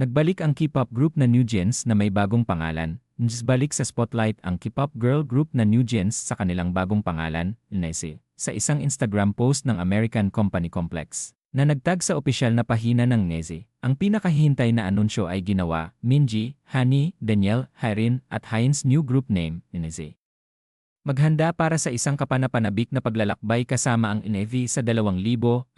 Nagbalik ang K-pop group na New Jeans na may bagong pangalan. Balik sa spotlight ang K-pop girl group na New Jeans sa kanilang bagong pangalan, Nese, sa isang Instagram post ng American Company Complex na nagtag sa opisyal na pahina ng Neze. Ang pinakahihintay na anunsyo ay ginawa, Minji, Hani, Daniel, Hyrin at Heinz new group name, Neze. Maghanda para sa isang kapanapanabik na paglalakbay kasama ang NAV sa 2025.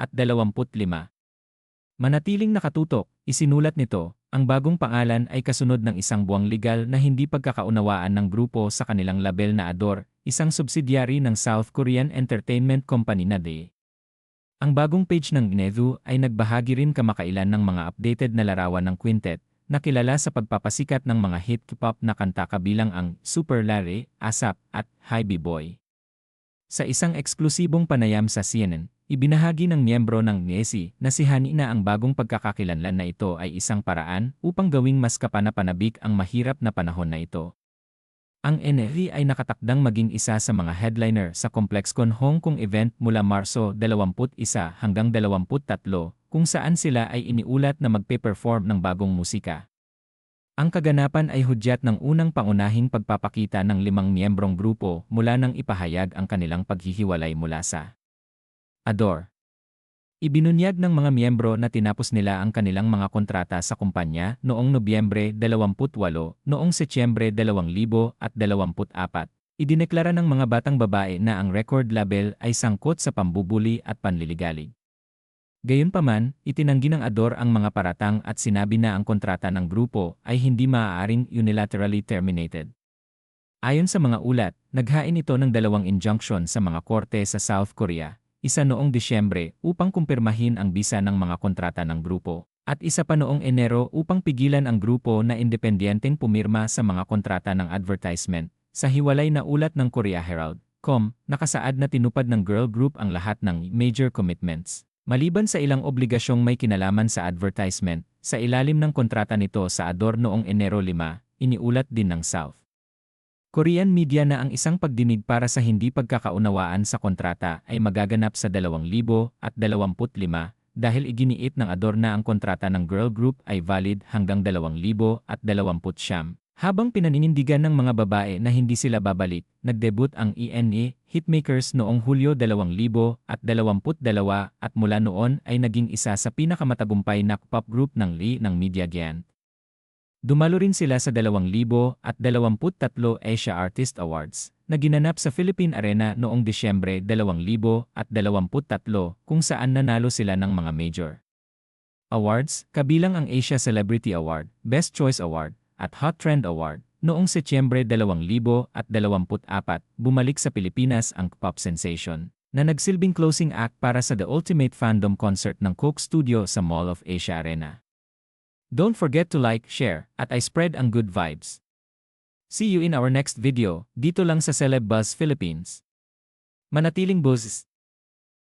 Manatiling nakatutok, isinulat nito, ang bagong pangalan ay kasunod ng isang buwang legal na hindi pagkakaunawaan ng grupo sa kanilang label na Ador, isang subsidiary ng South Korean entertainment company na DE. Ang bagong page ng Gnevu ay nagbahagi rin kamakailan ng mga updated na larawan ng quintet, na kilala sa pagpapasikat ng mga hit K-pop na kanta kabilang ang Super Larry, ASAP, at Hybe Boy. Sa isang eksklusibong panayam sa CNN, Ibinahagi ng miyembro ng NESI na si Hani na ang bagong pagkakakilanlan na ito ay isang paraan upang gawing mas kapanapanabik ang mahirap na panahon na ito. Ang NFV ay nakatakdang maging isa sa mga headliner sa ComplexCon Hong Kong event mula Marso 21 hanggang 23 kung saan sila ay iniulat na magpe-perform ng bagong musika. Ang kaganapan ay hudyat ng unang pangunahing pagpapakita ng limang miyembrong grupo mula nang ipahayag ang kanilang paghihiwalay mula sa Ador. Ibinunyag ng mga miyembro na tinapos nila ang kanilang mga kontrata sa kumpanya noong Nobyembre 28 noong Setyembre 2024. Idineklara ng mga batang babae na ang record label ay sangkot sa pambubuli at panliligalig. Gayunpaman, itinanggi ng Ador ang mga paratang at sinabi na ang kontrata ng grupo ay hindi maaaring unilaterally terminated. Ayon sa mga ulat, naghain ito ng dalawang injunction sa mga korte sa South Korea isa noong Disyembre upang kumpirmahin ang bisa ng mga kontrata ng grupo, at isa pa noong Enero upang pigilan ang grupo na independenteng pumirma sa mga kontrata ng advertisement. Sa hiwalay na ulat ng Korea Herald, com, nakasaad na tinupad ng girl group ang lahat ng major commitments. Maliban sa ilang obligasyong may kinalaman sa advertisement, sa ilalim ng kontrata nito sa Ador noong Enero 5, iniulat din ng South. Korean media na ang isang pagdinig para sa hindi pagkakaunawaan sa kontrata ay magaganap sa 2025 dahil iginiit ng Ador na ang kontrata ng girl group ay valid hanggang 2029. Habang pinaninindigan ng mga babae na hindi sila babalik, nagdebut ang ENE Hitmakers noong Hulyo 2022 at mula noon ay naging isa sa pinakamatagumpay na pop group ng Lee ng Media Giant. Dumalo rin sila sa 2023 Asia Artist Awards na ginanap sa Philippine Arena noong Disyembre 2023 kung saan nanalo sila ng mga major awards, kabilang ang Asia Celebrity Award, Best Choice Award, at Hot Trend Award. Noong Setyembre 2024, bumalik sa Pilipinas ang pop sensation na nagsilbing closing act para sa The Ultimate Fandom Concert ng Coke Studio sa Mall of Asia Arena. Don't forget to like, share, at I spread ang good vibes. See you in our next video, dito lang sa Celeb Buzz Philippines. Manatiling buzz!